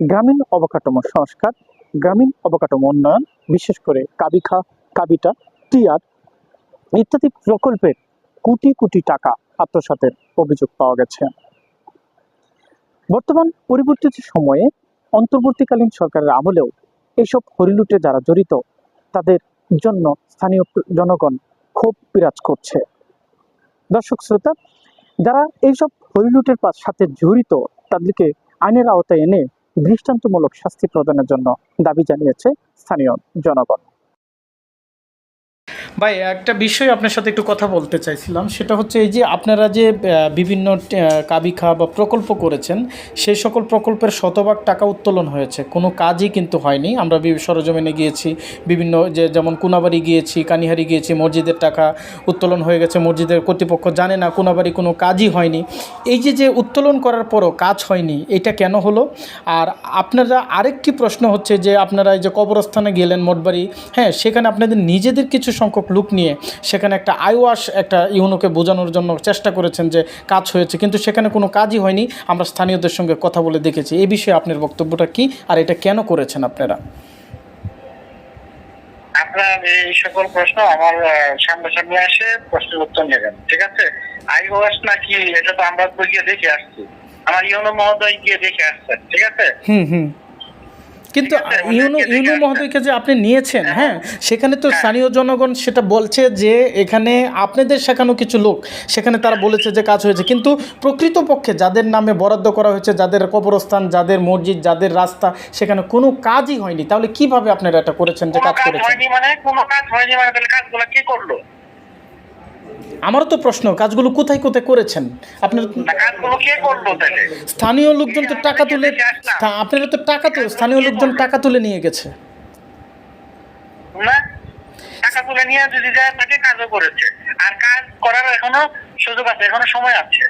গ্রামীণ অবকাঠামো সংস্কার, গ্রামীণ অবকাঠামো উন্নয়ন, বিশেষ করে কাবিখা, কাবিটা, টিয়ার ইত্যাদি প্রকল্পের কোটি কোটি টাকা আত্মসাতের অভিযোগ পাওয়া গেছে। বর্তমান পরিবর্তিত সময়ে অন্তর্বর্তীকালীন সরকারের আমলেও এইসব হরিলুটে যারা জড়িত, তাদের জন্য স্থানীয় জনগণ ক্ষোভ বিরাজ করছে। দর্শক শ্রোতা, যারা এইসব হরিলুটের সাথে জড়িত, তাদেরকে আইনের আওতায় এনে দৃষ্টান্তমূলক শাস্তি প্রদানের জন্য দাবি জানিয়েছে স্থানীয় জনগণ। ভাই, একটা বিষয় আপনার সাথে একটু কথা বলতে চাইছিলাম। সেটা হচ্ছে এই যে আপনারা যে বিভিন্ন কাবিখা বা প্রকল্প করেছেন সেই সকল প্রকল্পের শতভাগ টাকা উত্তোলন হয়েছে। কোনো কাজই কিন্তু হয়নি। আমরা সরজমিনে গিয়েছি, বিভিন্ন যে, যেমন কুনাবাড়ি গিয়েছি, কানিহারি গিয়েছি, মসজিদের টাকা উত্তোলন হয়ে গেছে, মসজিদের কর্তৃপক্ষ জানে না, কুনাবাড়ি কোনো কাজই হয়নি। এই যে যে উত্তোলন করার পরও কাজ হয়নি, এটা কেন হলো? আর আপনারা আরেকটি প্রশ্ন হচ্ছে যে, আপনারা এই যে কবরস্থানে গেলেন মঠবাড়ি হ্যাঁ সেখানে আপনাদের নিজেদের কিছু সংখ্যক লোক নিয়ে সেখানে একটা আইওয়াশ একটা ইউনোকে বোঝানোর জন্য চেষ্টা করেছেন যে কাজ হয়েছে কিন্তু সেখানে কোনো কাজই হয়নি। আমরা স্থানীয়দের সঙ্গে কথা বলে দেখেছি। এই বিষয়ে আপনার বক্তব্যটা কি আর এটা কেন করেছেন আপনারা? আপনার এই সকল প্রশ্ন আমার সামনাসামনি আসে প্রশ্নের উত্তর নেবেন ঠিক আছে? আইওএস নাকি এটা তো আমরা গিয়ে দেখে আসছি। আমার ইউনো মহোদয় গিয়ে দেখে আসছেন ঠিক আছে? হুম হুম। কিন্তু ইউনো ইউনো মহোদয়কে যে আপনি নিয়েছেন হ্যাঁ। সেখানে তো হ্যাঁ। স্থানীয় জনগণ সেটা বলছে যে এখানে আপনাদের শেখানো কিছু লোক সেখানে তারা বলেছে যে কাজ হয়েছে। কিন্তু প্রকৃতপক্ষে যাদের নামে বরাদ্দ করা হয়েছে যাদের কবরস্থান যাদের মসজিদ যাদের রাস্তা সেখানে কোনো কাজই হয়নি। তাহলে কীভাবে আপনারা এটা করেছেন যে কাজ করেছেন? মানে কোনো কাজ হয়নি মানে তাহলে কাজগুলো কে করল? আমারও তো প্রশ্ন কাজগুলো কোথায় কোথায় করেছেন? আপনার স্থানীয় লোকজন তো টাকা তুলে আপনারা তো টাকা তো স্থানীয় লোকজন টাকা তুলে নিয়ে গেছে। না টাকা তুলে নিয়ে যদি যায় তাকে কাজও করেছে। আর কাজ করার এখনও সুযোগ আছে এখনও সময় আছে।